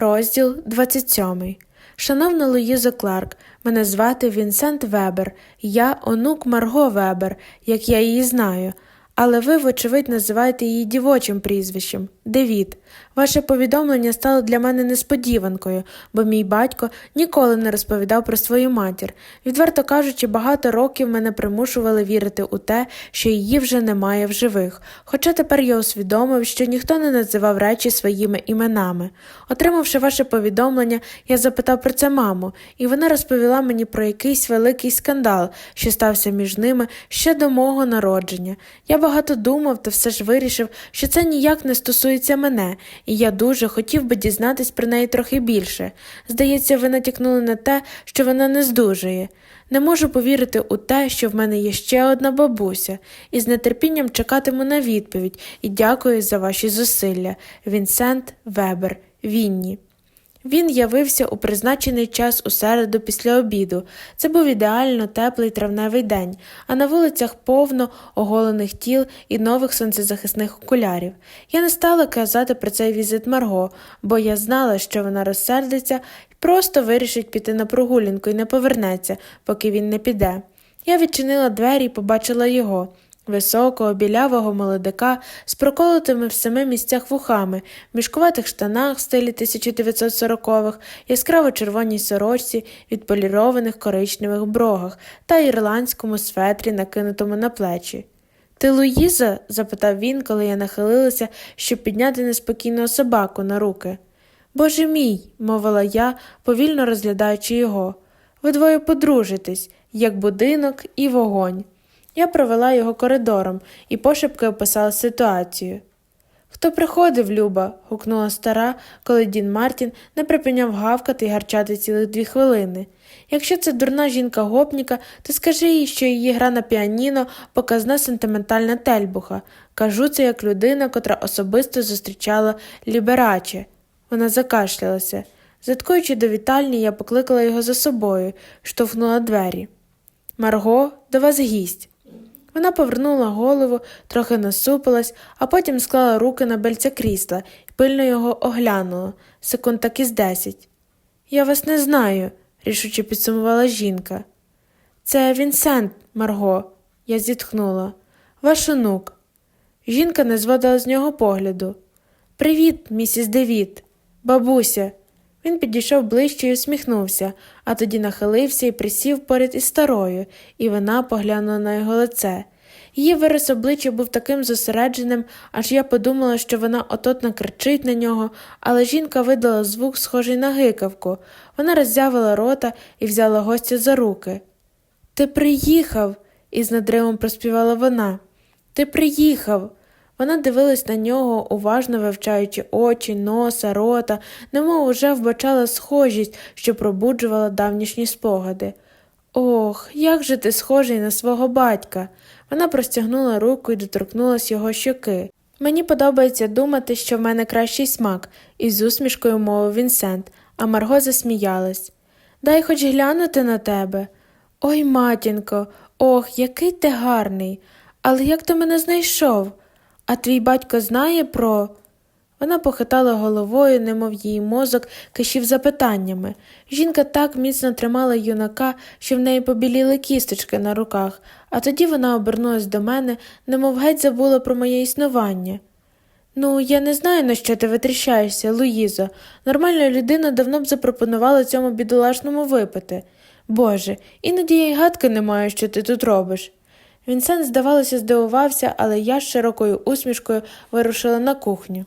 Розділ 27. Шановна Луїза Кларк, мене звати Вінсент Вебер. Я онук Марго Вебер, як я її знаю. Але ви, вочевидь, називаєте її дівочим прізвищем Девід. Ваше повідомлення стало для мене несподіванкою, бо мій батько ніколи не розповідав про свою матір. Відверто кажучи, багато років мене примушували вірити у те, що її вже немає в живих. Хоча тепер я усвідомив, що ніхто не називав речі своїми іменами. Отримавши ваше повідомлення, я запитав про це маму, і вона розповіла мені про якийсь великий скандал, що стався між ними ще до мого народження. Я багато думав, та все ж вирішив, що це ніяк не стосується мене, і я дуже хотів би дізнатись про неї трохи більше. Здається, ви натякнули на те, що вона не здужує. Не можу повірити у те, що в мене є ще одна бабуся, і з нетерпінням чекатиму на відповідь і дякую за ваші зусилля. Вінсент Вебер, Вінні. Він явився у призначений час у середу після обіду. Це був ідеально теплий травневий день, а на вулицях повно оголених тіл і нових сонцезахисних окулярів. Я не стала казати про цей візит Марго, бо я знала, що вона розсердиться і просто вирішить піти на прогулянку і не повернеться, поки він не піде. Я відчинила двері і побачила його. Високого, білявого молодика з проколотими в семи місцях вухами, мішкуватих штанах в стилі 1940-х, яскраво червоній сорочці, відполірованих коричневих брогах та ірландському светрі, накинутому на плечі. Ти Луїза? запитав він, коли я нахилилася, щоб підняти неспокійного собаку на руки. Боже мій, мовила я, повільно розглядаючи його. Ви двоє подружитесь, як будинок і вогонь. Я провела його коридором і пошепки описала ситуацію. Хто приходив, Люба? гукнула стара, коли Дін Мартін не припиняв гавкати і гарчати цілих дві хвилини. Якщо це дурна жінка гопніка, то скажи їй, що її гра на піаніно показна сентиментальна тельбуха. Кажу це як людина, котра особисто зустрічала лібераче. Вона закашлялася. Заткуючи до вітальні, я покликала його за собою, штовхнула двері. Марго, до вас гість. Вона повернула голову, трохи насупилась, а потім склала руки на бельця крісла і пильно його оглянула, секунд так із десять. Я вас не знаю, рішуче підсумувала жінка. Це Вінсент, Марго, я зітхнула. Ваш онук. Жінка не зводила з нього погляду. Привіт, місіс Девід, бабуся. Він підійшов ближче і усміхнувся, а тоді нахилився і присів поряд із старою, і вона поглянула на його лице. Її вираз обличчя був таким зосередженим, аж я подумала, що вона отот накричить на нього, але жінка видала звук, схожий на гикавку. Вона роззявила рота і взяла гостя за руки. Ти приїхав, із надривом проспівала вона. Ти приїхав. Вона дивилась на нього, уважно вивчаючи очі, носа, рота, немов уже вбачала схожість, що пробуджувала давнішні спогади. Ох, як же ти схожий на свого батька. Вона простягнула руку і доторкнулась його щоки. Мені подобається думати, що в мене кращий смак, із усмішкою мовив Вінсент, а Марго засміялась. Дай хоч глянути на тебе. Ой, матінко, ох, який ти гарний. Але як ти мене знайшов? А твій батько знає про. Вона похитала головою, немов її мозок кишів запитаннями. Жінка так міцно тримала юнака, що в неї побіліли кісточки на руках, а тоді вона обернулась до мене, немов геть забула про моє існування. Ну, я не знаю, на що ти витріщаєшся, Луїзо. Нормальна людина давно б запропонувала цьому бідолашному випити. Боже, іноді я й гадки не маю, що ти тут робиш. Вінсент, здавалося, здивувався, але я з широкою усмішкою вирушила на кухню.